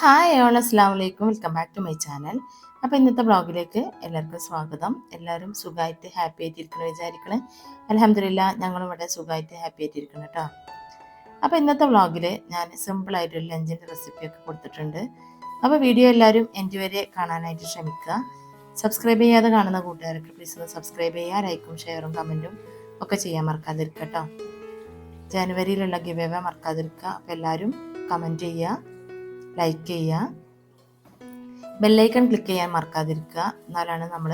Hi all അസ്സാം വലൈക്കും welcome back to my channel അപ്പോൾ ഇന്നത്തെ ബ്ലോഗിലേക്ക് എല്ലാവർക്കും സ്വാഗതം. എല്ലാവരും സുഖമായിട്ട് ഹാപ്പി ആയിട്ടിരിക്കണം വിചാരിക്കണേ? അലഹമില്ല ഞങ്ങളും ഞങ്ങളിവിടെ സുഖമായിട്ട് ഹാപ്പി ആയിട്ടിരിക്കണം കേട്ടോ അപ്പോൾ ഇന്നത്തെ വ്ളോഗിൽ ഞാൻ സിമ്പിളായിട്ടൊരു ലഞ്ചിന്റെ റെസിപ്പിയൊക്കെ കൊടുത്തിട്ടുണ്ട്. അപ്പോൾ വീഡിയോ എല്ലാവരും എന്റെ വരെ കാണാനായിട്ട് ശ്രമിക്കുക. സബ്സ്ക്രൈബ് ചെയ്യാതെ കാണുന്ന കൂട്ടുകാർക്ക് പ്ലീസ് ഒന്ന് സബ്സ്ക്രൈബ് ചെയ്യുക ലൈക്കും ഷെയറും കമന്റും ഒക്കെ ചെയ്യാൻ മറക്കാതിരിക്കട്ടോ കേട്ടോ ജനുവരിയിലുള്ള ഗിവേവ മറക്കാതിരിക്കുക. അപ്പോൾ എല്ലാവരും കമന്റ് ചെയ്യുക. ലൈക്ക് ചെയ്യുക. ബെല്ലൈക്കൺ ക്ലിക്ക് ചെയ്യാൻ മറക്കാതിരിക്കുക. എന്നാലാണ് നമ്മൾ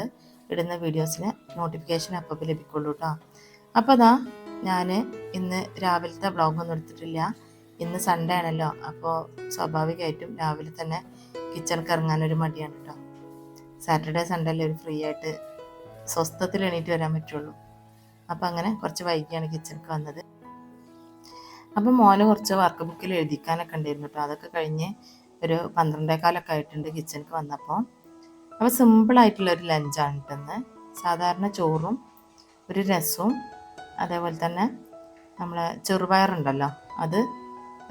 ഇടുന്ന വീഡിയോസിന് നോട്ടിഫിക്കേഷൻ അപ്പം ലഭിക്കുള്ളൂ കേട്ടോ അപ്പോൾ അതാ ഞാൻ ഇന്ന് രാവിലത്തെ വ്ളോഗൊന്നും എടുത്തിട്ടില്ല. ഇന്ന് സൺഡേ ആണല്ലോ. അപ്പോൾ സ്വാഭാവികമായിട്ടും രാവിലെ തന്നെ കിച്ചണിക്ക് ഇറങ്ങാനൊരു മടിയാണ് കേട്ടോ സാറ്റർഡേ സൺഡേ അല്ലേ ഒരു ഫ്രീ ആയിട്ട് സ്വസ്ഥത്തിൽ എണീറ്റ് വരാൻ പറ്റുള്ളൂ. അപ്പോൾ അങ്ങനെ കുറച്ച് വൈകിയാണ് കിച്ചണിക്ക് വന്നത്. അപ്പം മോനെ കുറച്ച് വർക്ക് ബുക്കിൽ എഴുതിക്കാനൊക്കെ ഉണ്ടായിരുന്നു കേട്ടോ അതൊക്കെ കഴിഞ്ഞ് ഒരു പന്ത്രണ്ടേക്കാലൊക്കെ ആയിട്ടുണ്ട് കിച്ചണിക്ക് വന്നപ്പോൾ. അപ്പോൾ സിമ്പിളായിട്ടുള്ള ഒരു ലഞ്ചാണ് കിട്ടുന്നത് സാധാരണ ചോറും ഒരു രസവും അതേപോലെ തന്നെ നമ്മൾ ചെറുപയറുണ്ടല്ലോ അത്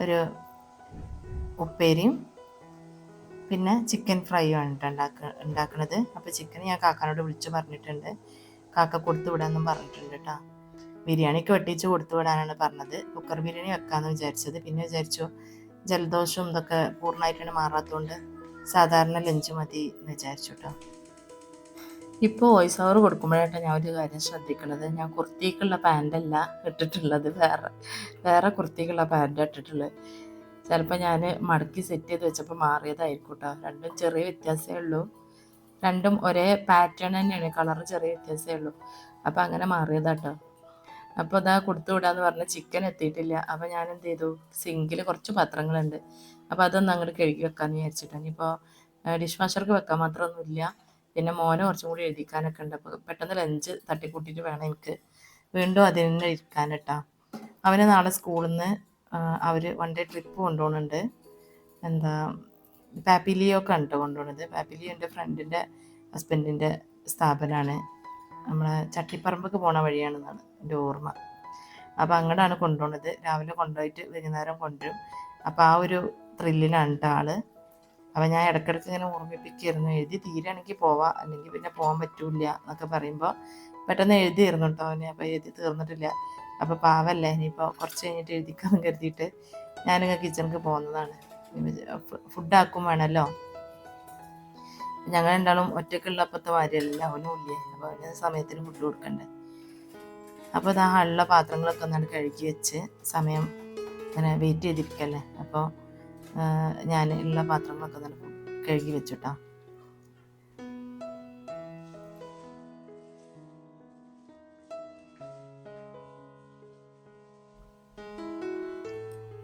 ഒരു ഉപ്പേരിയും പിന്നെ ചിക്കൻ ഫ്രൈയും ആണ് ഉണ്ടാക്ക ഉണ്ടാക്കുന്നത് അപ്പോൾ ചിക്കൻ ഞാൻ കാക്കാനോട് വിളിച്ചു പറഞ്ഞിട്ടുണ്ട്. കാക്ക കൊടുത്തു വിടാമെന്നും പറഞ്ഞിട്ടുണ്ട് കേട്ടോ. ബിരിയാണിക്ക് വെട്ടിച്ച് കൊടുത്തു വിടാനാണ് പറഞ്ഞത്. കുക്കർ ബിരിയാണി വെക്കാമെന്ന് വിചാരിച്ചത്. പിന്നെ വിചാരിച്ചു ജലദോഷവും ഇതൊക്കെ പൂർണമായിട്ടാണ് മാറാത്തതുകൊണ്ട് സാധാരണ ലഞ്ച് മതി എന്ന് വിചാരിച്ചു കേട്ടോ ഇപ്പോൾ വോയിസ് ഓവർ കൊടുക്കുമ്പോഴായിട്ട് ഞാൻ ഒരു കാര്യം ശ്രദ്ധിക്കുന്നത് ഞാൻ കുർത്തിക്കുള്ള പാന്റല്ല ഇട്ടിട്ടുള്ളത്. വേറെ വേറെ കുർത്തിക്കുള്ള പാന്റ് ഇട്ടിട്ടുള്ളത്. ചിലപ്പോൾ ഞാൻ മടക്കി സെറ്റ് ചെയ്ത് വെച്ചപ്പോൾ മാറിയതായിരിക്കും കേട്ടോ രണ്ടും ചെറിയ വ്യത്യാസമേ ഉള്ളൂ. രണ്ടും ഒരേ പാറ്റേൺ തന്നെയാണ്. കളർ ചെറിയ വ്യത്യാസമേ ഉള്ളൂ. അപ്പോൾ അങ്ങനെ മാറിയതാട്ടോ അപ്പോൾ അതാ കൊടുത്തു വിടാന്ന് പറഞ്ഞ ചിക്കൻ എത്തിയിട്ടില്ല. അപ്പോൾ ഞാൻ എന്ത് ചെയ്തു സിങ്കിൽ കുറച്ച് പാത്രങ്ങളുണ്ട്. അപ്പോൾ അതൊന്ന് അങ്ങോട്ട് കഴുകി വെക്കാമെന്ന് വിചാരിച്ചിട്ട്. ഇനിയിപ്പോൾ ഡിഷ് വാഷർക്ക് വെക്കാൻ മാത്രമൊന്നുമില്ല പിന്നെ മോനെ കുറച്ചും കൂടി എഴുതിക്കാനൊക്കെ ഉണ്ട്. അപ്പോൾ പെട്ടെന്ന് ലഞ്ച് തട്ടിക്കൂട്ടിയിട്ട് വേണം എനിക്ക്. വീണ്ടും അതിൽ നിന്ന് ഇരിക്കാൻ കേട്ടോ അവന് നാളെ സ്കൂളിൽ നിന്ന് അവർ വൺ ഡേ ട്രിപ്പ് കൊണ്ടുപോകുന്നുണ്ട്. എന്താ പാപ്പിലിയോ ഒക്കെ ഉണ്ട് കൊണ്ടുപോകുന്നത്. പാപ്പിലിയോ എന്റെ ഫ്രണ്ടിന്റെ ഹസ്ബൻഡിന്റെ സ്ഥാപനമാണ് നമ്മളെ ചട്ടിപ്പറമ്പൊക്കെ പോണ വഴിയാണെന്നാണ് എന്റെ ഓർമ്മ. അപ്പോൾ അങ്ങോട്ടാണ് കൊണ്ടുപോണത്. രാവിലെ കൊണ്ടുപോയിട്ട് വൈകുന്നേരം കൊണ്ടുവരും. അപ്പോൾ ആ ഒരു ത്രില്ലിലാണ് ആൾ. അപ്പോൾ ഞാൻ ഇടയ്ക്കിടയ്ക്ക് ഇങ്ങനെ ഓർമ്മിപ്പിക്കുകയായിരുന്നു എഴുതി തീരാണെങ്കിൽ പോവാം. അല്ലെങ്കിൽ പിന്നെ പോകാൻ പറ്റൂല എന്നൊക്കെ പറയുമ്പോൾ പെട്ടെന്ന് എഴുതിയിരുന്നു കേട്ടോ അവനെ. അപ്പോൾ എഴുതി തീർന്നിട്ടില്ല. അപ്പോൾ പാവല്ലേ ഇനിയിപ്പോൾ കുറച്ച് കഴിഞ്ഞിട്ട് എഴുതിക്കാമെന്ന് കരുതിയിട്ട് ഞാനിങ്ങനെ കിച്ചണിക്ക് പോകുന്നതാണ്. ഫുഡാക്കും വേണമല്ലോ ഞങ്ങൾ രണ്ടാളും ഒറ്റക്കുള്ളപ്പത്തെ മാതിരിയല്ല അവനും ഇല്ലേ? അപ്പോൾ അവന് സമയത്തിന് ഫുഡ് കൊടുക്കണ്ടേ. അപ്പോൾ ഇതാ ഉള്ള പാത്രങ്ങളൊക്കെ ഒന്നാണ് കഴുകി വെച്ച് സമയം ഇങ്ങനെ വെയിറ്റ് ചെയ്തിരിക്കല്ലേ? അപ്പോൾ ഞാൻ ഉള്ള പാത്രങ്ങളൊക്കെ ഒന്ന് കഴുകി വെച്ചുട്ടാ.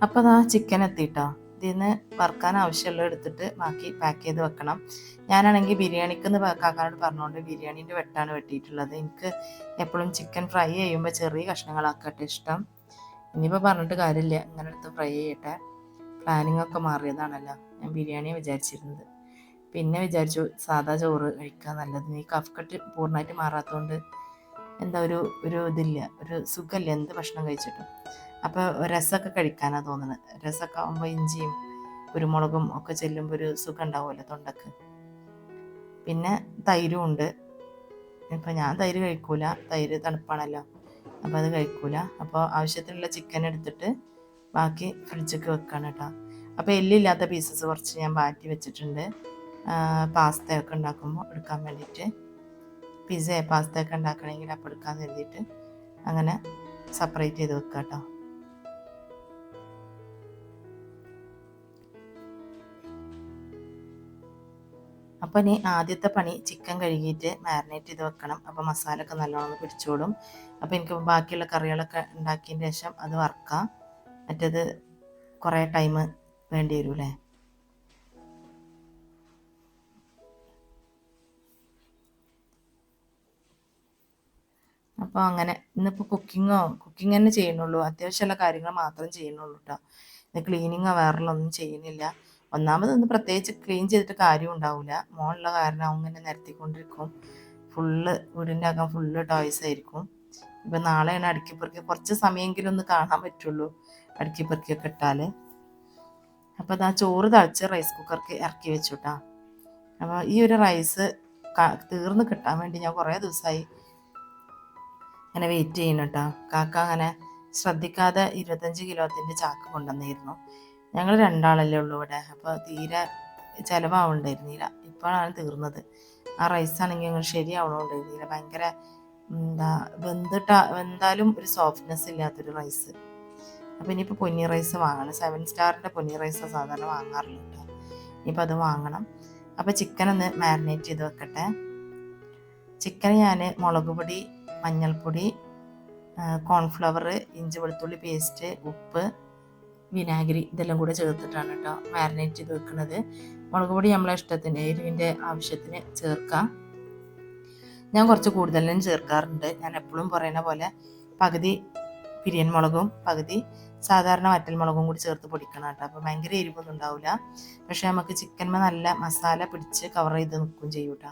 അപ്പോൾ അതാ ചിക്കൻ എത്തിയിട്ടോ ഇതിന്ന് വറുക്കാൻ ആവശ്യമുള്ള എടുത്തിട്ട് ബാക്കി പാക്ക് ചെയ്ത് വെക്കണം. ഞാനാണെങ്കിൽ ബിരിയാണിക്ക് എന്ന് കാക്കാനോട് പറഞ്ഞുകൊണ്ട് ബിരിയാണീന്റെ വെട്ടാണ് വെട്ടിയിട്ടുള്ളത്. എനിക്ക് എപ്പോഴും ചിക്കൻ ഫ്രൈ ചെയ്യുമ്പോൾ ചെറിയ കഷ്ണങ്ങളാക്കട്ടെ ഇഷ്ടം. ഇനിയിപ്പോൾ പറഞ്ഞിട്ട് കാര്യമില്ല. ഇങ്ങനെ എടുത്ത് ഫ്രൈ ചെയ്യട്ടെ. പ്ലാനിങ് ഒക്കെ മാറിയതാണല്ലോ. ഞാൻ ബിരിയാണിയെ വിചാരിച്ചിരുന്നത്. പിന്നെ വിചാരിച്ചു സാധാ ചോറ് കഴിക്കാൻ നല്ലത്. ഈ കഫ്കട്ട് പൂർണമായിട്ട് മാറാത്തതുകൊണ്ട് എന്താ ഒരു ഒരു ഇതില്ല. ഒരു സുഖമില്ല എന്ത് ഭക്ഷണം കഴിച്ചിട്ടും. അപ്പോൾ രസമൊക്കെ കഴിക്കാനാണ് തോന്നുന്നത് രസമൊക്കെ ആകുമ്പോൾ ഇഞ്ചിയും കുരുമുളകും ഒക്കെ ചെല്ലുമ്പോൾ ഒരു സുഖം ഉണ്ടാവുമല്ലോ തൊണ്ടക്ക്. പിന്നെ തൈരും ഉണ്ട്. ഇപ്പം ഞാൻ തൈര് കഴിക്കൂല. തൈര് തണുപ്പാണല്ലോ. അപ്പോൾ അത് കഴിക്കൂല. അപ്പോൾ ആവശ്യത്തിനുള്ള ചിക്കൻ എടുത്തിട്ട് ബാക്കി ഫ്രിഡ്ജൊക്കെ വെക്കാണ് കേട്ടോ. അപ്പോൾ എല്ലില്ലാത്ത പീസസ് കുറച്ച് ഞാൻ മാറ്റി വെച്ചിട്ടുണ്ട്. പാസ്തയൊക്കെ ഉണ്ടാക്കുമ്പോൾ എടുക്കാൻ വേണ്ടിയിട്ട്. പിസ്സയെ പാസ്തയൊക്കെ ഉണ്ടാക്കണമെങ്കിൽ അപ്പോൾ എടുക്കാൻ കരുതിയിട്ട് അങ്ങനെ സെപ്പറേറ്റ് ചെയ്ത് വെക്കാം കേട്ടോ അപ്പോൾ ഇനി ആദ്യത്തെ പണി ചിക്കൻ കഴുകിയിട്ട് മാരിനേറ്റ് ചെയ്ത് വെക്കണം. അപ്പോൾ മസാല ഒക്കെ നല്ലോണം പിടിച്ചോടും. അപ്പോൾ എനിക്ക് ബാക്കിയുള്ള കറികളൊക്കെ ഉണ്ടാക്കിയതിന് ശേഷം അത് വറക്കാം. മറ്റേത് കുറേ ടൈം വേണ്ടി വരൂലേ അപ്പോൾ അങ്ങനെ ഇന്നിപ്പോൾ കുക്കിങ്ങോ കുക്കിംഗ് തന്നെ ചെയ്യുന്നുള്ളൂ. അത്യാവശ്യമുള്ള കാര്യങ്ങൾ മാത്രം ചെയ്യുന്നുള്ളൂ കേട്ടോ ക്ലീനിങ്ങോ വേറെ ഒന്നും ചെയ്യുന്നില്ല. ഒന്നാമത് ഒന്ന് പ്രത്യേകിച്ച് ക്ലീൻ ചെയ്തിട്ട് കാര്യം ഉണ്ടാവില്ല മോളുള്ള കാരണം അങ്ങനെ നിരത്തിക്കൊണ്ടിരിക്കും. ഫുള്ള് വീടിന്റെ അകം ഫുള്ള് ടോയ്സ് ആയിരിക്കും. ഇപ്പം നാളെയാണ് അടുക്കിപ്പുറക്കി കുറച്ച് സമയമെങ്കിലും ഒന്ന് കാണാൻ പറ്റുള്ളൂ അടുക്കിപ്പുറക്കിയൊക്കെ ഇട്ടാൽ അപ്പോൾ ഞാൻ ചോറ് തളിച്ച് റൈസ് കുക്കർക്ക് ഇറക്കി വെച്ചു കേട്ടോ അപ്പോൾ ഈ ഒരു റൈസ് തീർന്ന് കിട്ടാൻ വേണ്ടി ഞാൻ കുറേ ദിവസമായി അങ്ങനെ വെയിറ്റ് ചെയ്യണം കേട്ടോ കാക്ക അങ്ങനെ ശ്രദ്ധിക്കാതെ ഇരുപത്തഞ്ച് കിലോത്തിന്റെ ചാക്ക് കൊണ്ടുവന്നിരുന്നു. ഞങ്ങൾ രണ്ടാളല്ലേ ഉള്ളൂ ഇവിടെ. അപ്പോൾ തീരെ ചിലവാവുണ്ടായിരുന്നില്ല. ഇപ്പോഴാണ് തീർന്നത്. ആ റൈസ് ആണെങ്കിൽ ഞങ്ങൾ ശരിയാവണമുണ്ടായിരുന്നില്ല ഭയങ്കര എന്താ വെന്തിട്ട വെന്താലും ഒരു സോഫ്റ്റ്നെസ് ഇല്ലാത്തൊരു റൈസ്. അപ്പോൾ ഇനിയിപ്പോൾ പൊന്നി റൈസ് വാങ്ങണം. സെവൻ സ്റ്റാറിന്റെ പൊന്നി റൈസ് സാധാരണ വാങ്ങാറില്ല കേട്ടോ ഇനിയിപ്പോൾ അത് വാങ്ങണം. അപ്പോൾ ചിക്കൻ ഒന്ന് മാരിനേറ്റ് ചെയ്ത് വെക്കട്ടെ. ചിക്കൻ ഞാൻ മുളക് പൊടി മഞ്ഞൾപ്പൊടി കോൺഫ്ലവർ ഇഞ്ചി വെളുത്തുള്ളി പേസ്റ്റ് ഉപ്പ് വിനാഗിരി ഇതെല്ലാം കൂടെ ചേർത്തിട്ടാണ് കേട്ടോ മാരിനേറ്റ് ചെയ്ത് വെക്കുന്നത് മുളക് പൊടി നമ്മളെ ഇഷ്ടത്തിന് എരിവിന്റെ ആവശ്യത്തിന് ചേർക്കാം. ഞാൻ കുറച്ച് കൂടുതലും ചേർക്കാറുണ്ട്. ഞാൻ എപ്പോഴും പറയുന്ന പോലെ പകുതി പിരിയൻ മുളകും പകുതി സാധാരണ വറ്റൽ മുളകും കൂടി ചേർത്ത് പൊടിക്കണം കേട്ടോ അപ്പോൾ ഭയങ്കര എരിവൊന്നും ഉണ്ടാവില്ല പക്ഷേ നമുക്ക് ചിക്കന്മ നല്ല മസാല പിടിച്ച് കവർ ചെയ്ത് നിൽക്കുകയും ചെയ്യും കേട്ടോ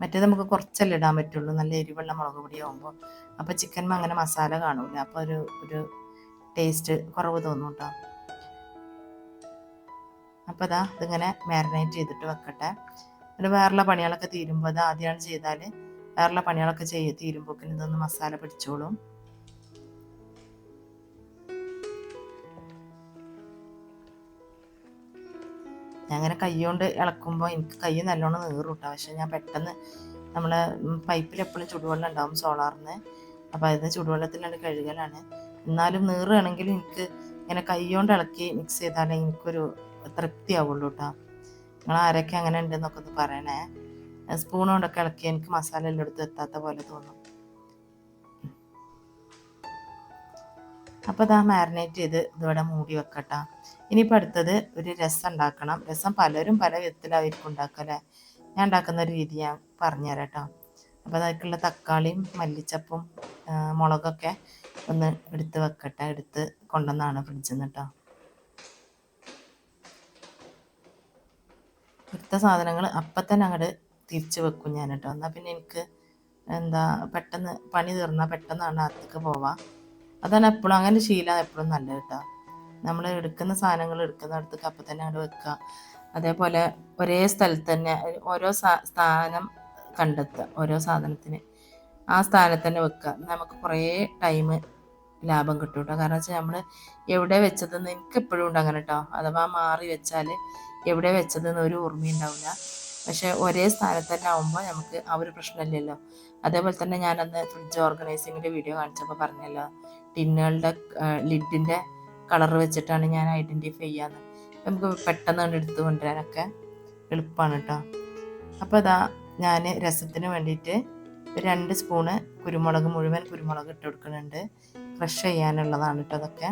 മറ്റേത് നമുക്ക് കുറച്ചല്ലേ ഇടാൻ പറ്റുള്ളൂ. നല്ല എരിവുള്ള മുളക് പൊടി ആകുമ്പോൾ അപ്പോൾ ചിക്കന്മ അങ്ങനെ മസാല കാണൂല. അപ്പോൾ ഒരു ഒരു ടേസ്റ്റ് കുറവ് തോന്നും കേട്ടോ അപ്പോൾ അതാ ഇതിങ്ങനെ മാരിനേറ്റ് ചെയ്തിട്ട് വെക്കട്ടെ. പിന്നെ വേറെയുള്ള പണികളൊക്കെ തീരുമ്പോൾ അത് ആദ്യമാണ് ചെയ്താൽ വേറെയുള്ള പണികളൊക്കെ ചെയ്ത് തീരുമ്പോൾ പിന്നെ ഇതൊന്ന് മസാല പിടിച്ചോളും. ഞാൻ അങ്ങനെ കൈകൊണ്ട് ഇളക്കുമ്പോൾ എനിക്ക് കൈ നല്ലോണം നീറും കേട്ടോ പക്ഷെ ഞാൻ പെട്ടെന്ന് നമ്മൾ പൈപ്പിൽ എപ്പോഴും ചുടുവെള്ളം ഉണ്ടാവും സോളാറിന് അപ്പോൾ അതിന് ചുടുവെള്ളത്തിലാണ് കഴുകലാണ്. എന്നാലും നീറുകയാണെങ്കിലും എനിക്ക് ഇങ്ങനെ കൈകൊണ്ട് ഇളക്കി മിക്സ് ചെയ്താലേ എനിക്കൊരു തൃപ്തി ആവുള്ളൂ കേട്ടോ നിങ്ങൾ ആരൊക്കെ അങ്ങനെ ഉണ്ടെന്നൊക്കെ ഒന്ന് പറയണേ. സ്പൂൺ കൊണ്ടൊക്കെ ഇളക്കി എനിക്ക് മസാല എല്ലാം എടുത്ത് എത്താത്ത പോലെ തോന്നും. അപ്പോൾ ഇതാ മാരിനേറ്റ് ചെയ്ത് ഇതിവിടെ മൂടി വെക്കട്ടോ. ഇനിയിപ്പോൾ അടുത്തത് ഒരു രസം ഉണ്ടാക്കണം. രസം പലരും പല വിധത്തിലായിരിക്കും ഉണ്ടാക്കല്ലേ ഞാൻ ഉണ്ടാക്കുന്ന ഒരു രീതി ഞാൻ പറഞ്ഞുതരാം കേട്ടോ അപ്പോൾ അതിലേക്കുള്ള തക്കാളിയും മല്ലിച്ചപ്പും മുളകൊക്കെ ഒന്ന് എടുത്ത് വെക്കട്ടെ എടുത്ത് കൊണ്ടുവന്നാണ് ഫ്രിഡ്ജിൽ നിന്ന് കേട്ടോ. എടുത്ത സാധനങ്ങൾ അപ്പം തന്നെ അങ്ങോട്ട് തിരിച്ച് വെക്കും ഞാൻ കേട്ടോ. എന്നാൽ പിന്നെ എനിക്ക് എന്താ പെട്ടെന്ന് പണി തീർന്നാൽ പെട്ടെന്നാണ് അകത്തേക്ക് പോവാം. അതാണ് എപ്പോഴും അങ്ങനെ ശീലം എപ്പോഴും നല്ലത് കേട്ടോ. നമ്മൾ എടുക്കുന്ന സാധനങ്ങൾ എടുക്കുന്നിടത്ത് അപ്പം തന്നെ അവിടെ വെക്കുക. അതേപോലെ ഒരേ സ്ഥലത്ത് തന്നെ ഓരോ സ്ഥാനം കണ്ടെത്തുക ഓരോ സാധനത്തിന്. ആ സ്ഥാനത്ത് തന്നെ വെക്കുക നമുക്ക് കുറേ ടൈം ലാഭം കിട്ടും കേട്ടോ കാരണം വെച്ചാൽ നമ്മൾ എവിടെ വെച്ചതെന്ന് എനിക്ക് എപ്പോഴും ഉണ്ട് അങ്ങനെ കേട്ടോ അഥവാ മാറി വെച്ചാൽ എവിടെ വെച്ചതെന്ന് ഒരു ഓർമ്മയുണ്ടാവില്ല പക്ഷേ ഒരേ സ്ഥാനത്ത് തന്നെ ആവുമ്പോൾ നമുക്ക് ആ ഒരു പ്രശ്നമില്ലല്ലോ. അതേപോലെ തന്നെ ഞാനന്ന് ഫ്രിഡ്ജ് ഓർഗനൈസിങ്ങിന്റെ വീഡിയോ കാണിച്ചപ്പോൾ പറഞ്ഞല്ലോ. ടിന്നുകളുടെ ലിഡിന്റെ കളർ വെച്ചിട്ടാണ് ഞാൻ ഐഡന്റിഫൈ ചെയ്യാന്ന്. നമുക്ക് പെട്ടെന്ന് കണ്ട് എടുത്തു കൊണ്ടുവരാനൊക്കെ എളുപ്പമാണ് കേട്ടോ അപ്പോൾ അതാ ഞാൻ രസത്തിന് വേണ്ടിയിട്ട് രണ്ട് സ്പൂണ് കുരുമുളക് മുഴുവൻ കുരുമുളക് ഇട്ട് കൊടുക്കുന്നുണ്ട്. ക്രഷ് ചെയ്യാനുള്ളതാണ് കേട്ടോ അതൊക്കെ.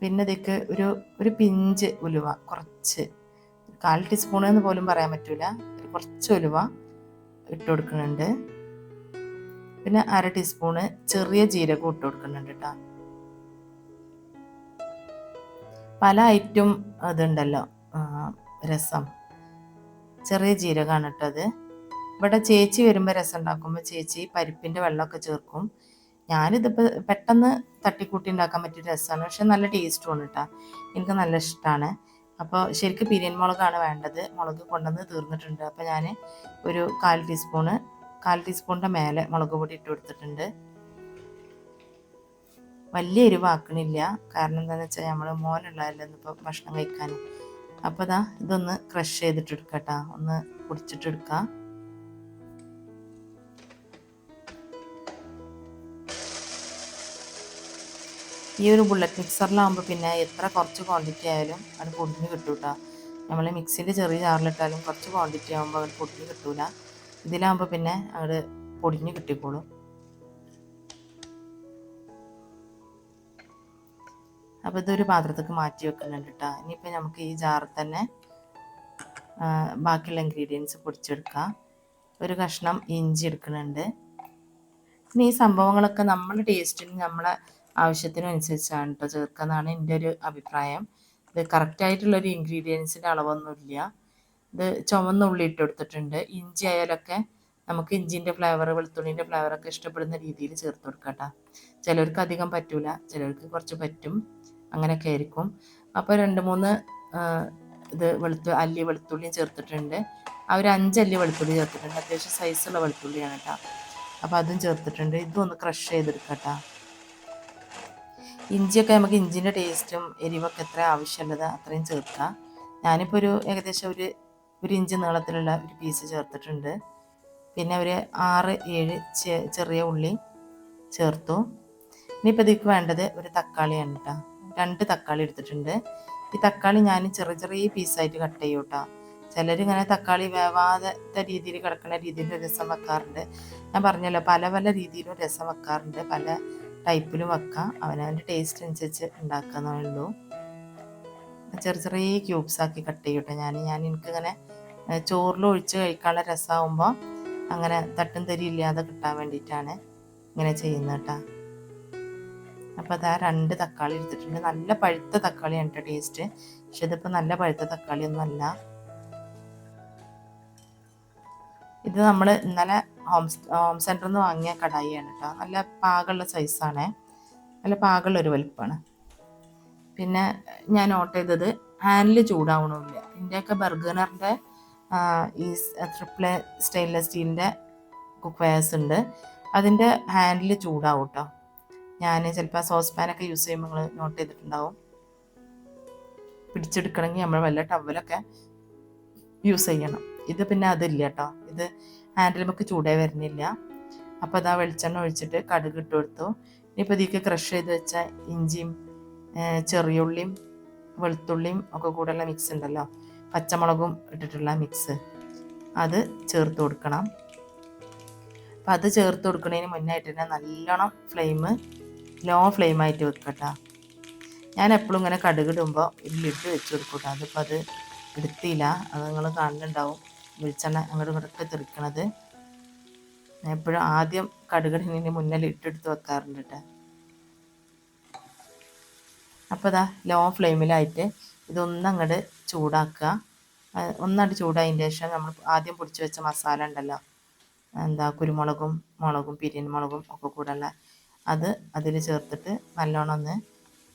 പിന്നെ ഇതൊക്കെ ഒരു ഒരു പിഞ്ച് ഉലുവ കുറച്ച്. കാൽ ടീസ്പൂൺ എന്ന് പോലും പറയാൻ പറ്റില്ല ഒരു കുറച്ച് ഉലുവ ഇട്ട് കൊടുക്കുന്നുണ്ട്. പിന്നെ അര ടീസ്പൂണ് ചെറിയ ജീരകം ഇട്ട് കൊടുക്കുന്നുണ്ട് കേട്ടോ പല ഐറ്റം ഇതുണ്ടല്ലോ രസം. ചെറിയ ജീരകമാണ് ഇട്ടത് ഇവിടെ ചേച്ചി വരുമ്പോൾ രസം ഉണ്ടാക്കുമ്പോൾ ചേച്ചി പരിപ്പിന്റെ വെള്ളമൊക്കെ ചേർക്കും. ഞാനിതിപ്പോൾ പെട്ടെന്ന് തട്ടിക്കൂട്ടി ഉണ്ടാക്കാൻ പറ്റിയ രസമാണ്. പക്ഷെ നല്ല ടേസ്റ്റുമാണ് കേട്ടോ എനിക്ക് നല്ല ഇഷ്ടമാണ് അപ്പോൾ ശരിക്കും പിരിയൻ മുളകാണ് വേണ്ടത്. മുളക് കൊണ്ടുവന്ന് തീർന്നിട്ടുണ്ട്. അപ്പോൾ ഞാൻ ഒരു കാൽ ടീസ്പൂണ് കാൽ ടീസ്പൂണിന്റെ മേലെ മുളക് പൊടി ഇട്ട് കൊടുത്തിട്ടുണ്ട്. വലിയ എരിവാക്കണില്ല. കാരണം എന്താണെന്ന് വെച്ചാൽ നമ്മൾ മോനുള്ളതല്ലോ ഇപ്പോൾ ഭക്ഷണം കഴിക്കാൻ അപ്പോൾ ഇതാ ഇതൊന്ന് ക്രഷ് ചെയ്തിട്ടെടുക്കാം കേട്ടോ ഒന്ന് പൊടിച്ചിട്ടെടുക്കാം ഈ ഒരു ബുള്ളറ്റ് മിക്സറിലാകുമ്പോൾ പിന്നെ എത്ര കുറച്ച് ക്വാണ്ടിറ്റി ആയാലും അത് പൊടിഞ്ഞ് കിട്ടും കേട്ടോ നമ്മൾ മിക്സിന്റെ ചെറിയ ചാറിലിട്ടാലും കുറച്ച് ക്വാണ്ടിറ്റി ആകുമ്പോൾ അത് പൊടിഞ്ഞ് കിട്ടൂല. ഇതിലാകുമ്പോൾ പിന്നെ അവിടെ പൊടിഞ്ഞ് കിട്ടിക്കോളും. അപ്പോൾ ഇതൊരു പാത്രത്തേക്ക് മാറ്റി വെക്കുന്നുണ്ട് കേട്ടോ ഇനിയിപ്പോൾ നമുക്ക് ഈ ജാറിൽ തന്നെ ബാക്കിയുള്ള ഇൻഗ്രീഡിയൻസ് പൊടിച്ചെടുക്കാം. ഒരു കഷ്ണം ഇഞ്ചി എടുക്കുന്നുണ്ട്. പിന്നെ ഈ സംഭവങ്ങളൊക്കെ നമ്മുടെ ടേസ്റ്റിന് നമ്മളെ ആവശ്യത്തിനനുസരിച്ചാണ് കേട്ടോ ചേർക്കുന്നതാണ് എന്റെ ഒരു അഭിപ്രായം. ഇത് കറക്റ്റായിട്ടുള്ളൊരു ഇൻഗ്രീഡിയൻസിന്റെ അളവൊന്നുമില്ല. ഇത് ചുമന്നുള്ളി ഇട്ട് കൊടുത്തിട്ടുണ്ട്. ഇഞ്ചി ആയാലൊക്കെ നമുക്ക് ഇഞ്ചിന്റെ ഫ്ലേവർ വെളുത്തുള്ളിന്റെ ഫ്ലേവറൊക്കെ ഇഷ്ടപ്പെടുന്ന രീതിയിൽ ചേർത്ത് കൊടുക്കാം കേട്ടോ ചിലർക്ക് അധികം പറ്റൂല. ചിലർക്ക് കുറച്ച് പറ്റും. അങ്ങനെയൊക്കെ ആയിരിക്കും. അപ്പോൾ രണ്ട് മൂന്ന് ഇത് വെളുത്തു അല്ലി വെളുത്തുള്ളിയും ചേർത്തിട്ടുണ്ട്. ആ ഒരു അഞ്ചല്ലി വെളുത്തുള്ളി ചേർത്തിട്ടുണ്ട്. അത്യാവശ്യം സൈസുള്ള വെളുത്തുള്ളിയാണ് കേട്ടോ അപ്പോൾ അതും ചേർത്തിട്ടുണ്ട്. ഇതും ഒന്ന് ക്രഷ് ചെയ്തെടുക്കട്ടോ ഇഞ്ചിയൊക്കെ നമുക്ക് ഇഞ്ചിന്റെ ടേസ്റ്റും എരിവൊക്കെ എത്ര ആവശ്യമുള്ളത് അത്രയും ചേർക്കാം. ഞാനിപ്പോൾ ഒരു ഏകദേശം ഒരു ഒരു ഇഞ്ച് നീളത്തിലുള്ള ഒരു പീസ് ചേർത്തിട്ടുണ്ട്. പിന്നെ ഒരു ആറ് ഏഴ് ചെറിയ ഉള്ളി ചേർത്തു. ഇനിയിപ്പോൾ ഇതിക്ക് വേണ്ടത് ഒരു തക്കാളിയാണ് കേട്ടോ. രണ്ട് തക്കാളി എടുത്തിട്ടുണ്ട്. ഈ തക്കാളി ഞാൻ ചെറിയ ചെറിയ പീസായിട്ട് കട്ട് ചെയ്യും കേട്ടോ. ചിലർ ഇങ്ങനെ തക്കാളി വേവാതെ രീതിയിൽ കിടക്കുന്ന രീതിയിൽ രസം വെക്കാറുണ്ട്. ഞാൻ പറഞ്ഞല്ലോ പല പല രീതിയിലും രസം വെക്കാറുണ്ട്. പല ടൈപ്പിലും വെക്കാം. അവനവന്റെ ടേസ്റ്റ് അനുസരിച്ച് ഉണ്ടാക്കാന്നേ ഉള്ളൂ. ചെറിയ ചെറിയ ക്യൂബ്സ് ആക്കി കട്ട് ചെയ്യട്ടെ ഞാൻ ഞാൻ എനിക്കിങ്ങനെ ചോറിൽ ഒഴിച്ച് കഴിക്കാനുള്ള രസമാകുമ്പോൾ അങ്ങനെ തട്ടും തരി ഇല്ലാതെ കിട്ടാൻ വേണ്ടിയിട്ടാണ് ഇങ്ങനെ ചെയ്യുന്നത് കേട്ടോ അപ്പോൾ അതാ രണ്ട് തക്കാളി എടുത്തിട്ടുണ്ട്. നല്ല പഴുത്ത തക്കാളിയാണ് കേട്ടോ ടേസ്റ്റ് പക്ഷെ ഇതിപ്പോൾ നല്ല പഴുത്ത തക്കാളിയൊന്നും അല്ല ഇത് നമ്മൾ ഇന്നലെ ഹോം ഹോം സെന്ററിൽ നിന്ന് വാങ്ങിയ കടായിയാണ് കേട്ടോ നല്ല പാകമുള്ള സൈസാണ്. നല്ല പാകമുള്ള ഒരു വലുപ്പമാണ് പിന്നെ ഞാൻ ഓർഡർ ചെയ്തത് ഹാൻഡിൽ ചൂടാവണമില്ല ഇതിന്റെയൊക്കെ ബർഗനറിന്റെ ഈ ട്രിപ്പിൾ സ്റ്റെയിൻലെസ് സ്റ്റീലിന്റെ കുക്ക് ഉണ്ട്. അതിന്റെ ഹാൻഡിൽ ചൂടാവും കേട്ടോ ഞാൻ ചിലപ്പോൾ സോസ് പാനൊക്കെ യൂസ് ചെയ്യുമ്പോൾ നിങ്ങൾ നോട്ട് ചെയ്തിട്ടുണ്ടാവും. പിടിച്ചെടുക്കണമെങ്കിൽ നമ്മൾ വല്ല ടവലൊക്കെ യൂസ് ചെയ്യണം. ഇത് പിന്നെ അതില്ല കേട്ടോ ഇത് ഹാൻഡിൽ നമുക്ക് ചൂടേ വരുന്നില്ല. അപ്പോൾ അതാ വെളിച്ചെണ്ണ ഒഴിച്ചിട്ട് കടുക് ഇട്ട് കൊടുത്തു. ഇനിയിപ്പോൾ ഇതിലേക്ക് ക്രഷ് ചെയ്ത് വെച്ച ഇഞ്ചിയും ചെറിയുള്ളിയും വെളുത്തുള്ളിയും ഒക്കെ കൂടെയുള്ള മിക്സ് ഉണ്ടല്ലോ. പച്ചമുളകും ഇട്ടിട്ടുള്ള മിക്സ് അത് ചേർത്ത് കൊടുക്കണം. അപ്പം അത് ചേർത്ത് കൊടുക്കുന്നതിന് മുന്നായിട്ട് തന്നെ നല്ലോണം ഫ്ലെയിം ലോ ഫ്ലെയിം ആയിട്ട് വെക്കട്ടോ ഞാൻ എപ്പോഴും ഇങ്ങനെ കടുകിടുമ്പോൾ ലിഡ് വെച്ച് കൊടുക്കട്ടോ. അതിപ്പോൾ അത് എടുത്തില്ല. അത് നിങ്ങൾ കാണുന്നുണ്ടാവും. വെളിച്ചെണ്ണ അങ്ങോട്ട് ഇങ്ങോട്ടൊക്കെ തെറിക്കണത്. ഞാൻ എപ്പോഴും ആദ്യം കടുകടിനെ മുന്നിൽ ഇട്ടെടുത്ത് വെക്കാറുണ്ട് കേട്ടോ അപ്പോൾ ഇതാ ലോ ഫ്ലെയിമിലായിട്ട് ഇതൊന്നങ്ങോട്ട് ചൂടാക്കുക. ഒന്നങ്ങോട്ട് ചൂടായതിന്റെ ശേഷം നമ്മൾ ആദ്യം പൊടിച്ച് വെച്ച മസാല ഉണ്ടല്ലോ. എന്താ കുരുമുളകും മുളകും പിരിയൻ മുളകും ഒക്കെ കൂടെ ഉള്ള അത് അതിൽ ചേർത്തിട്ട് നല്ലോണം ഒന്ന്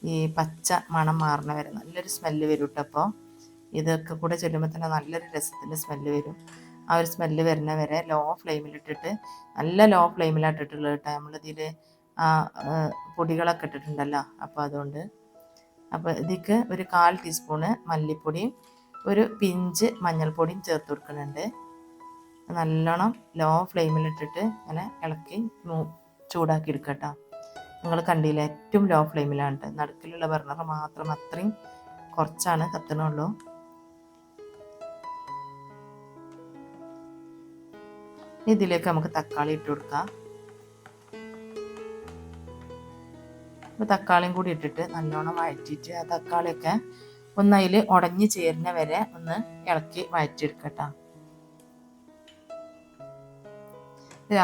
ഈ പച്ച മണം മാറണ വരെ നല്ലൊരു സ്മെല്ല് വരും കേട്ടോ അപ്പോൾ ഇതൊക്കെ കൂടെ ചൊല്ലുമ്പോൾ തന്നെ നല്ലൊരു രസത്തിന്റെ സ്മെല്ല് വരും. ആ ഒരു സ്മെല്ല് വരുന്ന വരെ ലോ ഫ്ലെയിമിലിട്ടിട്ട് നല്ല ലോ ഫ്ലെയിമിലാട്ടിട്ടുള്ളത് കേട്ടോ. നമ്മളിതിൽ ആ പൊടികളൊക്കെ ഇട്ടിട്ടുണ്ടല്ലോ. അപ്പോൾ അതുകൊണ്ട് അപ്പോൾ ഇതിക്ക് ഒരു കാൽ ടീസ്പൂണ് മല്ലിപ്പൊടിയും ഒരു പിഞ്ച് മഞ്ഞൾപ്പൊടിയും ചേർത്ത് കൊടുക്കുന്നുണ്ട്. നല്ലോണം ലോ ഫ്ലെയിമിലിട്ടിട്ട് ഇങ്ങനെ ഇളക്കി ചൂടാക്കി എടുക്കട്ടോ നിങ്ങൾ കണ്ടില്ല ഏറ്റവും ലോ ഫ്ലെയിമിലാണ് നടുക്കിലുള്ള ബർണർ മാത്രം അത്രയും കുറച്ചാണ് കത്തണുള്ളൂ. ഇതിലേക്ക് നമുക്ക് തക്കാളി ഇട്ട് കൊടുക്കാം. അപ്പോൾ തക്കാളിയും കൂടി ഇട്ടിട്ട് നല്ലോണം വഴറ്റിയിട്ട് ആ തക്കാളിയൊക്കെ ഒന്ന് അതിൽ ഉടഞ്ഞു ചേരുന്ന വരെ ഒന്ന് ഇളക്കി വഴറ്റിയെടുക്കട്ടോ.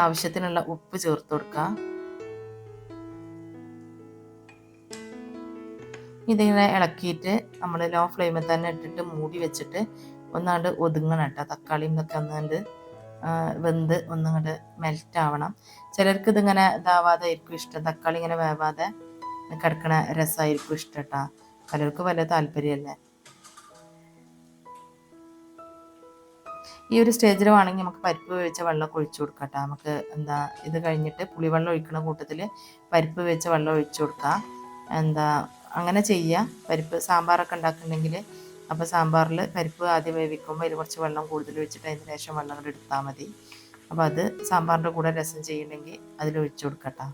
ആവശ്യത്തിനുള്ള ഉപ്പ് ചേർത്ത് കൊടുക്കുക ഇതിങ്ങനെ ഇളക്കിയിട്ട് നമ്മൾ ലോ ഫ്ലെയിമിൽ തന്നെ ഇട്ടിട്ട് മൂടി വെച്ചിട്ട് ഒന്നാണ്ട് ഒതുങ്ങണം കേട്ടോ. തക്കാളിയും ഒക്കെ ഒന്നാണ്ട് വെന്ത് ഒന്നുകൂടെ മെൽറ്റ് ആവണം ചിലർക്ക് ഇതിങ്ങനെ ഇതാവാതെ ആയിരിക്കും ഇഷ്ടം. തക്കാളി ഇങ്ങനെ വേവാതെ കിടക്കണ രസമായിരിക്കും ഇഷ്ടം കേട്ടോ പലർക്കും പല താല്പര്യമല്ലേ? ഈ ഒരു സ്റ്റേജിൽ വേണമെങ്കിൽ നമുക്ക് പരിപ്പ് വേവിച്ച വെള്ളം ഒഴിച്ചു കൊടുക്കാം കേട്ടോ നമുക്ക് എന്താ ഇത് കഴിഞ്ഞിട്ട് പുളിവെള്ളം ഒഴിക്കുന്ന കൂട്ടത്തിൽ പരിപ്പ് വേവിച്ച വെള്ളം ഒഴിച്ചു കൊടുക്കാം. എന്താ അങ്ങനെ ചെയ്യുക പരിപ്പ് സാമ്പാറൊക്കെ ഉണ്ടാക്കുന്നുണ്ടെങ്കിൽ അപ്പോൾ സാമ്പാറിൽ പരിപ്പ് ആദ്യം വേവിക്കുമ്പോൾ അതിൽ കുറച്ച് വെള്ളം കൂടുതൽ വെച്ചിട്ട് അതിന് ശേഷം വെള്ളം കൂടെ എടുത്താൽ മതി. അപ്പോൾ അത് സാമ്പാറിന്റെ കൂടെ രസം ചെയ്യണമെങ്കിൽ അതിൽ ഒഴിച്ചു കൊടുക്കട്ടോ.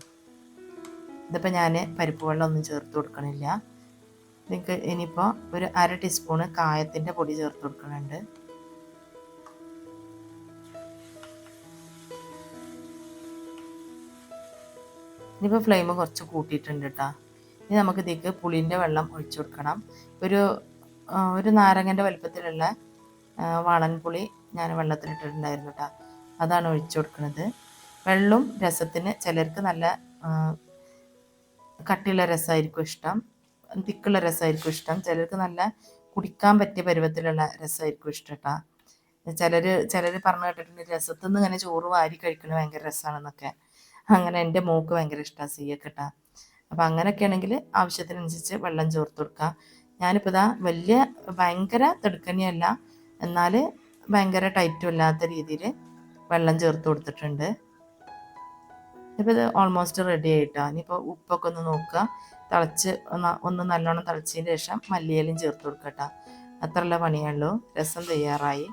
ഇതിപ്പോൾ ഞാൻ പരിപ്പ് വെള്ളം ഒന്നും ചേർത്ത് കൊടുക്കണില്ല. നിങ്ങൾക്ക് ഇനിയിപ്പോൾ ഒരു അര ടീസ്പൂണ് കായത്തിന്റെ പൊടി ചേർത്ത് കൊടുക്കുന്നുണ്ട് ഇനിയിപ്പോൾ ഫ്ലെയിം കുറച്ച് കൂട്ടിയിട്ടുണ്ട് കേട്ടോ ഇനി നമുക്ക് ഇതിലേക്ക് പുളിന്റെ വെള്ളം ഒഴിച്ചു കൊടുക്കണം. ഒരു ഒരു നാരങ്ങന്റെ വലുപ്പത്തിലുള്ള വളൻപുളി ഞാൻ വെള്ളത്തിലിട്ടിട്ടുണ്ടായിരുന്നു കേട്ടോ അതാണ് ഒഴിച്ചു കൊടുക്കുന്നത് വെള്ളം രസത്തിന് ചിലർക്ക് നല്ല കട്ടിയുള്ള രസമായിരിക്കും ഇഷ്ടം. തിക്കുള്ള രസമായിരിക്കും ഇഷ്ടം. ചിലർക്ക് നല്ല കുടിക്കാൻ പറ്റിയ പരുവത്തിലുള്ള രസമായിരിക്കും ഇഷ്ടം കേട്ടോ ചിലർ ചിലർ പറഞ്ഞു കേട്ടിട്ടുണ്ട് രസത്തിൽ നിന്ന് ഇങ്ങനെ ചോറ് വാരി കഴിക്കുന്നത് ഭയങ്കര രസമാണെന്നൊക്കെ. അങ്ങനെ എന്റെ മോക്ക് ഭയങ്കര ഇഷ്ടമാണ് സീയൊക്കെ കേട്ടോ അപ്പം അങ്ങനെയൊക്കെ ആണെങ്കിൽ ആവശ്യത്തിനനുസരിച്ച് വെള്ളം ചേർത്ത് കൊടുക്കുക ഞാനിപ്പോൾ ഇതാ വലിയ ഭയങ്കര തിടുക്കനെയല്ല. എന്നാൽ ഭയങ്കര ടൈറ്റും ഇല്ലാത്ത രീതിയിൽ വെള്ളം ചേർത്ത് കൊടുത്തിട്ടുണ്ട്. ഇപ്പോൾ ഇത് ഓൾമോസ്റ്റ് റെഡി ആയിട്ടോ. ഇനിയിപ്പോൾ ഉപ്പൊക്കെ ഒന്ന് നോക്കുക. തിളച്ച് ഒന്ന് നല്ലോണം തിളച്ചതിന് ശേഷം മല്ലിയിലും ചേർത്ത് കൊടുക്കട്ടോ. അത്രയുള്ള പണിയുള്ളൂ രസം തയ്യാറായി.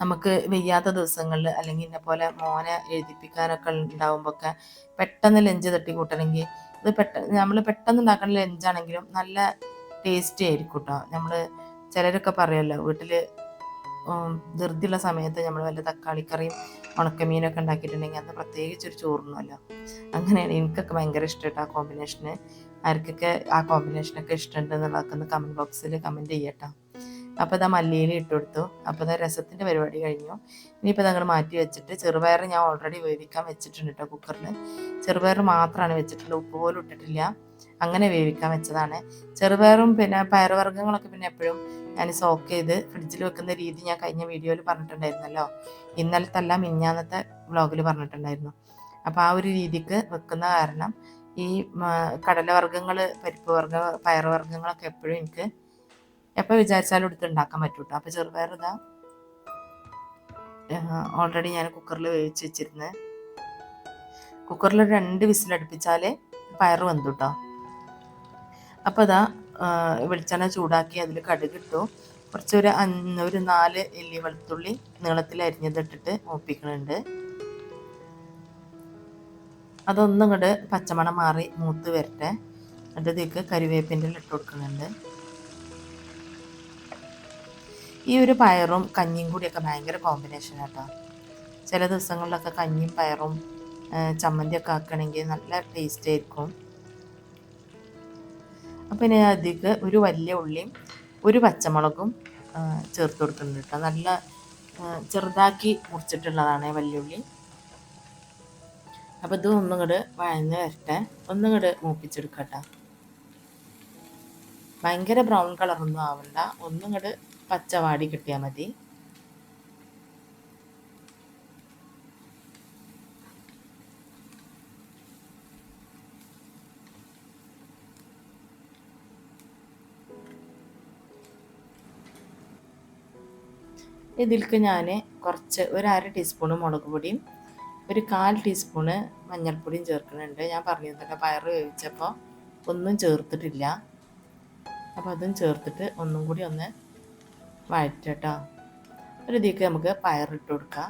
നമുക്ക് വെയ്യാത്ത ദിവസങ്ങളിൽ അല്ലെങ്കിൽ ഇന്നെപ്പോലെ പോലെ മോനെ എഴുതിപ്പിക്കാനൊക്കെ ഉണ്ടാകുമ്പോഴൊക്കെ പെട്ടെന്ന് ലഞ്ച് തട്ടി കൂട്ടണമെങ്കിൽ ഇത് പെട്ടെന്ന് നമ്മൾ പെട്ടെന്ന് ഉണ്ടാക്കുന്ന ലഞ്ചാണെങ്കിലും നല്ല ടേസ്റ്റി ആയിരിക്കും കേട്ടോ നമ്മൾ ചിലരൊക്കെ പറയുമല്ലോ വീട്ടിൽ ധൃതിയുള്ള സമയത്ത് നമ്മൾ വല്ല തക്കാളിക്കറിയും ഉണക്കമീനൊക്കെ ഉണ്ടാക്കിയിട്ടുണ്ടെങ്കിൽ അത് പ്രത്യേകിച്ച് ഒരു ചോറിനല്ലോ അങ്ങനെയാണ് എനിക്കൊക്കെ ഭയങ്കര ഇഷ്ടമായിട്ട് ആ കോമ്പിനേഷന് ആർക്കൊക്കെ ആ കോമ്പിനേഷനൊക്കെ ഇഷ്ടമുണ്ട് എന്നുള്ളതൊക്കെ ഒന്ന് കമന്റ് ബോക്സിൽ കമന്റ് ചെയ്യട്ടോ. അപ്പോൾ ഇതാ മല്ലിയിൽ ഇട്ട് കൊടുത്തു. അപ്പോൾ ഇതാ രസത്തിന്റെ പരിപാടി കഴിഞ്ഞു. ഇനിയിപ്പോൾ അതങ്ങൾ മാറ്റി വെച്ചിട്ട് ചെറുപയർ ഞാൻ ഓൾറെഡി വേവിക്കാൻ വെച്ചിട്ടുണ്ട് കേട്ടോ കുക്കറിൽ ചെറുപയർ മാത്രമാണ് വെച്ചിട്ടുള്ളത് ഉപ്പ് പോലും ഇട്ടിട്ടില്ല. അങ്ങനെ വേവിക്കാൻ വെച്ചതാണ്. ചെറുപയറും പിന്നെ പയറുവർഗങ്ങളൊക്കെ പിന്നെ എപ്പോഴും ഞാൻ സോക്ക് ചെയ്ത് ഫ്രിഡ്ജിൽ വെക്കുന്ന രീതി ഞാൻ കഴിഞ്ഞ വീഡിയോയിൽ പറഞ്ഞിട്ടുണ്ടായിരുന്നല്ലോ. ഇന്നലത്തെ അല്ല മിഞ്ഞാന്നത്തെ വ്ളോഗിൽ പറഞ്ഞിട്ടുണ്ടായിരുന്നു. അപ്പോൾ ആ ഒരു രീതിക്ക് വെക്കുന്ന കാരണം ഈ കടലവർഗങ്ങൾ പരിപ്പ് വർഗ പയറുവർഗങ്ങളൊക്കെ എപ്പോഴും എനിക്ക് എപ്പോൾ വിചാരിച്ചാലും എടുത്ത് ഉണ്ടാക്കാൻ പറ്റും കേട്ടോ അപ്പോൾ ഓൾറെഡി ഞാൻ കുക്കറിൽ വേവിച്ച് വെച്ചിരുന്നത് കുക്കറിൽ രണ്ട് വിസിലടുപ്പിച്ചാൽ പയർ വന്നു കേട്ടോ അപ്പോൾ ഇതാ വെളിച്ചെണ്ണ ചൂടാക്കി അതിൽ കടുകിട്ടു. കുറച്ചൊരു ഒരു നാല് എല്ലി വെളുത്തുള്ളി നീളത്തിൽ അരിഞ്ഞതിട്ടിട്ട് മൂപ്പിക്കുന്നുണ്ട് അതൊന്നും ഇങ്ങോട്ട് പച്ചമണം മാറി മൂത്ത് വരട്ടെ. എന്നിട്ട് ഇതിലേക്ക് കരിവേപ്പിന്റെ ഇട്ട് കൊടുക്കുന്നുണ്ട് ഈ ഒരു പയറും കഞ്ഞിയും കൂടിയൊക്കെ ഭയങ്കര കോമ്പിനേഷൻ കേട്ടോ ചില ദിവസങ്ങളിലൊക്കെ കഞ്ഞിയും പയറും ചമ്മന്തിയൊക്കെ ആക്കണമെങ്കിൽ നല്ല ടേസ്റ്റ് ആയിരിക്കും. അപ്പം ഇനി അതിക്ക് ഒരു വലിയ ഉള്ളിയും ഒരു പച്ചമുളകും ചേർത്ത് കൊടുക്കുന്നുണ്ട് കേട്ടോ നല്ല ചെറുതാക്കി മുറിച്ചിട്ടുള്ളതാണ് വലിയ ഉള്ളി. അപ്പോൾ ഇത് ഒന്നും കൂടെ വഴഞ്ഞ് വരട്ടെ. ഒന്നും കൂടെ മൂപ്പിച്ചെടുക്കട്ടെ. ഭയങ്കര ബ്രൗൺ കളറൊന്നും ആവണ്ട. ഒന്നും കൂടെ പച്ചവാടി കിട്ടിയാൽ മതി. ഇതിൽക്ക് ഞാൻ കുറച്ച് ഒരു അര ടീസ്പൂൺ മുളക് പൊടിയും ഒരു കാൽ ടീസ്പൂണ് മഞ്ഞൾപ്പൊടിയും ചേർക്കുന്നുണ്ട്. ഞാൻ പറഞ്ഞിരുന്നല്ലോ പയർ വേവിച്ചപ്പോൾ ഒന്നും ചേർത്തിട്ടില്ല. അപ്പോൾ അതും ചേർത്തിട്ട് ഒന്നും കൂടി ഒന്ന് വഴറ്റട്ടോ ഒരു ഇതിക്ക് നമുക്ക് പയറിട്ട് കൊടുക്കാം.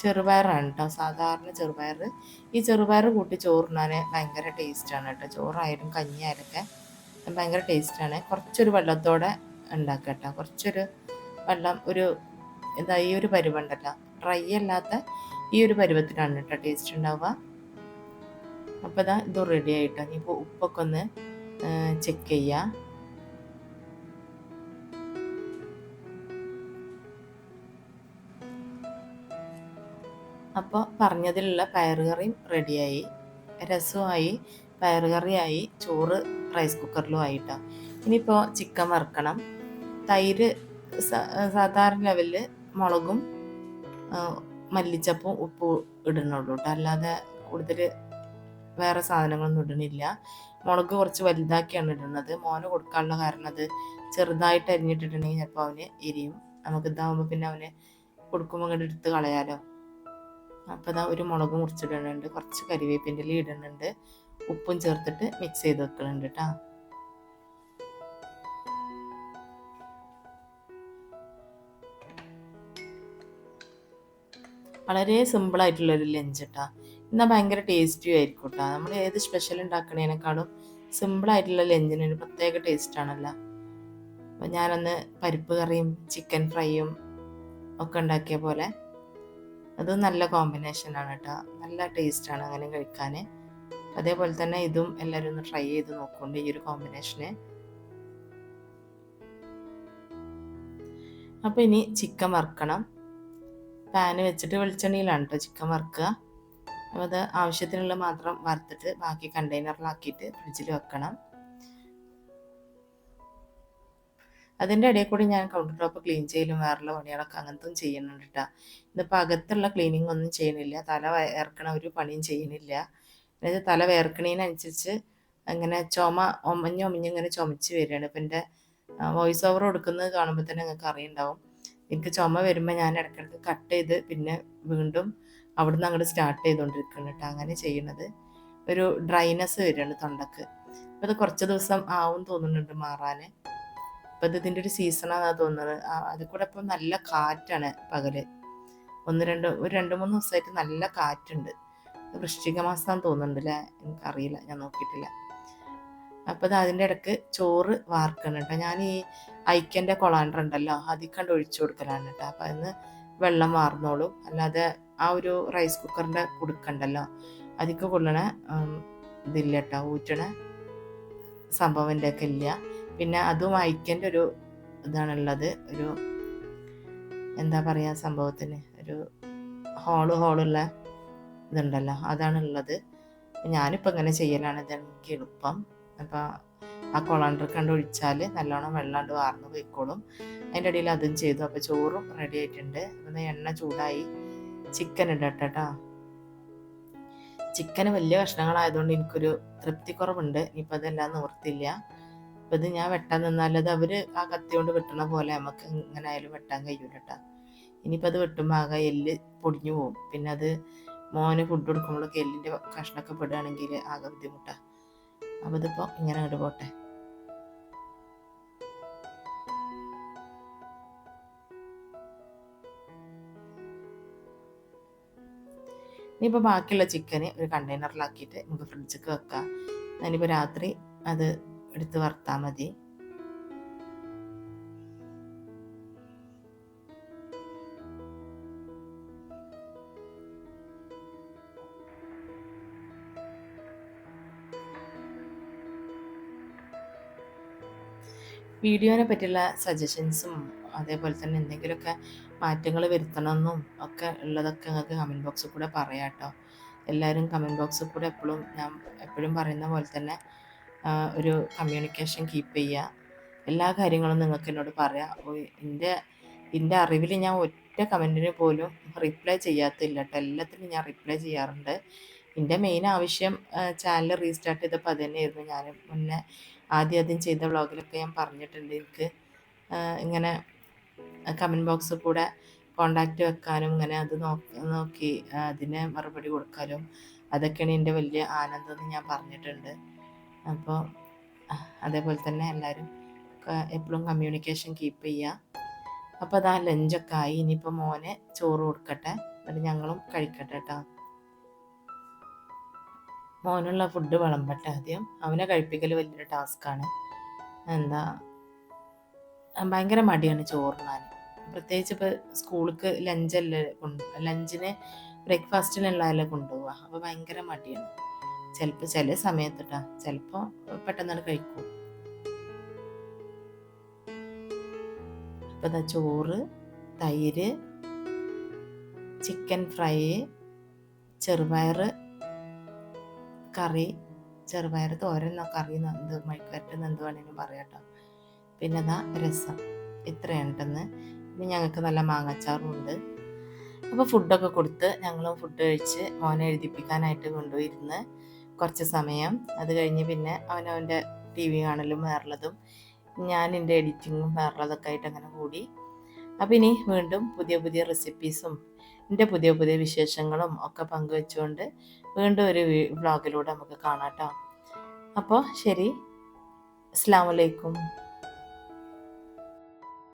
ചെറുപയറാണ് കേട്ടോ സാധാരണ ചെറുപയർ. ഈ ചെറുപയർ കൂട്ടി ചോറിനാൻ ഭയങ്കര ടേസ്റ്റാണ് കേട്ടോ ചോറായാലും കഞ്ഞിയായാലൊക്കെ ഭയങ്കര ടേസ്റ്റാണ്. കുറച്ചൊരു വെള്ളത്തോടെ ഉണ്ടാക്കുക കേട്ടോ കുറച്ചൊരു വെള്ളം ഒരു എന്താ ഈ ഒരു പരുവുണ്ടല്ലോ ഡ്രൈ അല്ലാത്ത ഈ ഒരു പരുവത്തിലാണ് കേട്ടോ ടേസ്റ്റ് ഉണ്ടാവുക. അപ്പോൾ ഇതാ ഇത് റെഡി ആയിട്ടോ ഇനിയിപ്പോൾ ഉപ്പൊക്കെ ഒന്ന് ചെക്ക് ചെയ്യുക അപ്പോൾ പറഞ്ഞതിലുള്ള പയറുകറിയും റെഡിയായി. രസമായി പയറുകറിയായി ചോറ് റൈസ് കുക്കറിലും ആയിട്ടോ. ഇനിയിപ്പോൾ ചിക്കൻ വറുക്കണം. തൈര് സാധാരണ ലെവലിൽ മുളകും മല്ലിച്ചപ്പും ഉപ്പ് ഇടുന്നുള്ളൂ കേട്ടോ അല്ലാതെ കൂടുതൽ വേറെ സാധനങ്ങളൊന്നും ഇടണില്ല. മുളക് കുറച്ച് വലുതാക്കിയാണ് ഇടുന്നത് മോന് കൊടുക്കാനുള്ള കാരണം അത് ചെറുതായിട്ട് അരിഞ്ഞിട്ടിട്ടുണ്ടെങ്കിൽ ചിലപ്പോൾ അവന് എരിയും. നമുക്ക് ഇതാവുമ്പോൾ പിന്നെ അവന് കൊടുക്കുമ്പോൾ ഇങ്ങോട്ട് എടുത്ത് കളയാലോ. അപ്പോൾ ഇതാ ഒരു മുളക് മുറിച്ചിടുന്നുണ്ട് കുറച്ച് കരിവേപ്പിന്റെ ഇടുന്നുണ്ട് ഉപ്പും ചേർത്തിട്ട് മിക്സ് ചെയ്ത് വെക്കുന്നുണ്ട് കേട്ടോ വളരെ സിമ്പിളായിട്ടുള്ളൊരു ലഞ്ച് കേട്ടോ എന്നാൽ ഭയങ്കര ടേസ്റ്റിയും ആയിരിക്കും കേട്ടോ നമ്മൾ ഏത് സ്പെഷ്യൽ ഉണ്ടാക്കണേനേക്കാളും സിമ്പിളായിട്ടുള്ള ലഞ്ചിന് ഒരു പ്രത്യേക ടേസ്റ്റ് ആണല്ലോ. അപ്പോൾ ഞാനന്ന് പരിപ്പ് കറിയും ചിക്കൻ ഫ്രൈയും ഒക്കെ ഉണ്ടാക്കിയ പോലെ അത് നല്ല കോമ്പിനേഷൻ ആണ് കേട്ടോ നല്ല ടേസ്റ്റ് ആണ് അങ്ങനെ കഴിക്കാൻ അതേപോലെ തന്നെ ഇതും എല്ലാവരും ഒന്ന് ട്രൈ ചെയ്ത് നോക്കുന്നുണ്ട് ഈ ഒരു കോമ്പിനേഷന് അപ്പോൾ ഇനി ചിക്കൻ വറുക്കണം. പാന് വെച്ചിട്ട് വെളിച്ചെണ്ണയിലാണ് കേട്ടോ ചിക്കൻ വറുക്കുക. അപ്പോൾ അത് ആവശ്യത്തിനുള്ള മാത്രം വറുത്തിട്ട് ബാക്കി കണ്ടെയ്നറിലാക്കിയിട്ട് ഫ്രിഡ്ജിൽ വെക്കണം. അതിന്റെ ഇടയിൽ കൂടി ഞാൻ കൗണ്ടർ ടോപ്പ് ക്ലീൻ ചെയ്യലും വേറെയുള്ള പണികളൊക്കെ അങ്ങനത്തെ ചെയ്യുന്നുണ്ട് കേട്ടോ ഇന്നിപ്പോൾ അകത്തുള്ള ക്ലീനിങ് ഒന്നും ചെയ്യണില്ല തല വേർക്കണ ഒരു പണിയും ചെയ്യണില്ല അതായത് തല വേർക്കണതിനനുസരിച്ച് അങ്ങനെ ചുമ ഒമഞ്ഞ് ഒമഞ്ഞ് ഇങ്ങനെ ചുമച്ച് വരികയാണ്. ഇപ്പം എന്റെ വോയിസ് ഓവർ കൊടുക്കുന്നത് കാണുമ്പോൾ തന്നെ നിങ്ങൾക്ക് അറിയുണ്ടാവും. എനിക്ക് ചുമ വരുമ്പോൾ ഞാൻ ഇടയ്ക്കിടയ്ക്ക് കട്ട് ചെയ്ത് പിന്നെ വീണ്ടും അവിടുന്ന് അങ്ങോട്ട് സ്റ്റാർട്ട് ചെയ്തുകൊണ്ടിരിക്കുന്നു കേട്ടോ അങ്ങനെ ചെയ്യണത് ഒരു ഡ്രൈനെസ് വരുന്നുണ്ട് തൊണ്ടക്ക്. അപ്പോൾ അത് കുറച്ച് ദിവസം ആവും തോന്നുന്നുണ്ട് മാറാൻ അപ്പോൾ ഇത് ഇതിന്റെ ഒരു സീസണാണെന്നാണ് തോന്നുന്നത്. അത് കൂടെ ഇപ്പം നല്ല കാറ്റാണ് പകൽ. ഒന്ന് രണ്ട് ഒരു രണ്ട് മൂന്ന് ദിവസമായിട്ട് നല്ല കാറ്റുണ്ട്. വൃശ്ചിക മാസം തോന്നുന്നുണ്ട് അല്ലേ എനിക്കറിയില്ല ഞാൻ നോക്കിയിട്ടില്ല. അപ്പോൾ അത് അതിന്റെ ഇടയ്ക്ക് ചോറ് വാർക്കണം കേട്ടോ ഞാൻ ഈ ഐക്കന്റെ കൊളാണ്ടർ ഉണ്ടല്ലോ അതിൽ കണ്ട് ഒഴിച്ചു കൊടുക്കലാണ് കേട്ടോ അപ്പം അതിന് വെള്ളം വാർന്നോളും. അല്ലാതെ ആ ഒരു റൈസ് കുക്കറിന്റെ കുടുക്കണ്ടല്ലോ അതിക്ക് കൊള്ളണ ഇതില്ല കേട്ടോ ഊറ്റണ സംഭവന്റെ ഒക്കെ ഇല്ല. പിന്നെ അതും ഐക്യന്റെ ഒരു ഇതാണുള്ളത്. ഒരു എന്താ പറയുക സംഭവത്തിന്? ഒരു ഹോൾ ഹോളുള്ള ഇതുണ്ടല്ലോ. അതാണുള്ളത്. ഞാനിപ്പോൾ ഇങ്ങനെ ചെയ്യലാണ്. ഇത് എനിക്ക് എളുപ്പം. അപ്പോൾ ആ കൊളാണ്ടർ കണ്ട് ഒഴിച്ചാൽ നല്ലോണം വെള്ളാണ്ട് വാർന്ന് പോയിക്കോളും. അതിന്റെ ഇടയിൽ അതും ചെയ്തു. അപ്പോൾ ചോറും റെഡി ആയിട്ടുണ്ട്. ഒന്ന് എണ്ണ ചൂടായി. ചിക്കൻ ഇടട്ടോ ചിക്കൻ വലിയ കഷ്ണങ്ങളായതുകൊണ്ട് എനിക്കൊരു തൃപ്തി കുറവുണ്ട് ഇനിയിപ്പോൾ അതെല്ലാം നിവർത്തില്ല. അപ്പോൾ ഇത് ഞാൻ വെട്ടാൻ നിന്നാൽ അത് അവർ ആ കത്തി കൊണ്ട് വെട്ടണ പോലെ നമുക്ക് ഇങ്ങനെ ആയാലും വെട്ടാൻ കഴിയൂല കേട്ടോ ഇനിയിപ്പോൾ അത് വെട്ടുമ്പോൾ ആകെ എല്ല് പൊടിഞ്ഞു പോകും പിന്നെ അത് മോന് ഫുഡ് കൊടുക്കുമ്പോഴൊക്കെ എല്ലിന്റെ കഷ്ണമൊക്കെ പെടുകയാണെങ്കിൽ ആകെ ബുദ്ധിമുട്ടാണ് അപ്പോൾ ഇതിപ്പോൾ ഇങ്ങനെ അങ്ങോട്ട് പോട്ടെ. ഇനിയിപ്പോൾ ബാക്കിയുള്ള ചിക്കന് ഒരു കണ്ടെയ്നറിലാക്കിയിട്ട് നമുക്ക് ഫ്രിഡ്ജിലേക്ക് വെക്കാം. അതിനിപ്പോൾ രാത്രി അത് എടുത്ത് വറുത്താൽ മതി. വീഡിയോനെ പറ്റിയുള്ള സജഷൻസും അതേപോലെ തന്നെ എന്തെങ്കിലുമൊക്കെ മാറ്റങ്ങൾ വരുത്തണമെന്നും ഒക്കെ ഉള്ളതൊക്കെ നിങ്ങൾക്ക് കമന്റ് ബോക്സിൽ കൂടെ പറയാം കേട്ടോ എല്ലാവരും കമന്റ് ബോക്സിൽ കൂടെ എപ്പോഴും ഞാൻ എപ്പോഴും പറയുന്ന പോലെ തന്നെ ഒരു കമ്മ്യൂണിക്കേഷൻ കീപ്പ് ചെയ്യുക എല്ലാ കാര്യങ്ങളും നിങ്ങൾക്ക് എന്നോട് പറയാം. എന്റെ എന്റെ അറിവിൽ ഞാൻ ഒറ്റ കമന്റിന് പോലും റിപ്ലൈ ചെയ്യാത്തില്ല കേട്ടോ എല്ലാത്തിനും ഞാൻ റിപ്ലൈ ചെയ്യാറുണ്ട്. എന്റെ മെയിൻ ആവശ്യം ചാനൽ റീസ്റ്റാർട്ട് ചെയ്തപ്പോൾ അത് തന്നെയായിരുന്നു ഞാൻ മുന്നേ ആദ്യം ആദ്യം ചെയ്ത വ്ളോഗിലൊക്കെ ഞാൻ പറഞ്ഞിട്ടുണ്ട്. എനിക്ക് ഇങ്ങനെ കമന്റ് ബോക്സിൽ കൂടെ കോണ്ടാക്റ്റ് വെക്കാനും ഇങ്ങനെ അത് നോക്കി നോക്കി അതിന് മറുപടി കൊടുക്കാനും അതൊക്കെയാണ് എന്റെ വലിയ ആനന്ദം എന്ന് ഞാൻ പറഞ്ഞിട്ടുണ്ട്. അപ്പോൾ അതേപോലെ തന്നെ എല്ലാവരും എപ്പോഴും കമ്മ്യൂണിക്കേഷൻ കീപ്പ് ചെയ്യുക അപ്പോൾ അതാ ലഞ്ചൊക്കെ ആയി. ഇനിയിപ്പോൾ മോനെ ചോറ് കൊടുക്കട്ടെ. എന്നിട്ട് ഞങ്ങളും കഴിക്കട്ടെ കേട്ടോ മോനുള്ള ഫുഡ് വിളമ്പട്ടെ ആദ്യം. അവനെ കഴിപ്പിക്കൽ വലിയൊരു ടാസ്ക്കാണ് എന്താ ഭയങ്കര മടിയാണ് ചോറിനാൻ പ്രത്യേകിച്ച് ഇപ്പോൾ സ്കൂൾക്ക് ലഞ്ചല്ലേ കൊണ്ട് ലഞ്ചിന് ബ്രേക്ക്ഫാസ്റ്റിനുള്ളതല്ലേ കൊണ്ടുപോവുക. അപ്പോൾ ഭയങ്കര മടിയാണ്. ചിലപ്പോൾ ചില സമയത്ത് കേട്ടോ ചിലപ്പോൾ പെട്ടെന്നാണ് കഴിക്കും. അപ്പോൾ ചോറ് തൈര് ചിക്കൻ ഫ്രൈ ചെറുപയർ കറി ചെറുപയർ തോരൻ കറി എന്ത് മൈക്കരട്ട് എന്ത് വേണമെങ്കിലും പറയാം കേട്ടോ പിന്നെ അതാ രസം. ഇത്രയുണ്ടെന്ന്. പിന്നെ ഞങ്ങൾക്ക് നല്ല മാങ്ങാച്ചാറും ഉണ്ട് അപ്പോൾ ഫുഡൊക്കെ കൊടുത്ത് ഞങ്ങളും ഫുഡ് കഴിച്ച് മോനെ എഴുതിപ്പിക്കാനായിട്ട് കൊണ്ടുപോയിരുന്ന്. കുറച്ച് സമയം. അത് കഴിഞ്ഞ് പിന്നെ അവനവന്റെ ടി വി കാണലും വേറുള്ളതും ഞാൻ എന്റെ എഡിറ്റിങ്ങും വേറുള്ളതൊക്കെ ആയിട്ട് അങ്ങനെ കൂടി. അപ്പം ഇനി വീണ്ടും പുതിയ പുതിയ റെസിപ്പീസും എന്റെ പുതിയ പുതിയ വിശേഷങ്ങളും ഒക്കെ പങ്കുവെച്ചുകൊണ്ട് വീണ്ടും ഒരു വ്ലോഗിലൂടെ നമുക്ക് കാണാം കേട്ടോ. അപ്പോൾ ശരി. അസ്ലാമലൈക്കും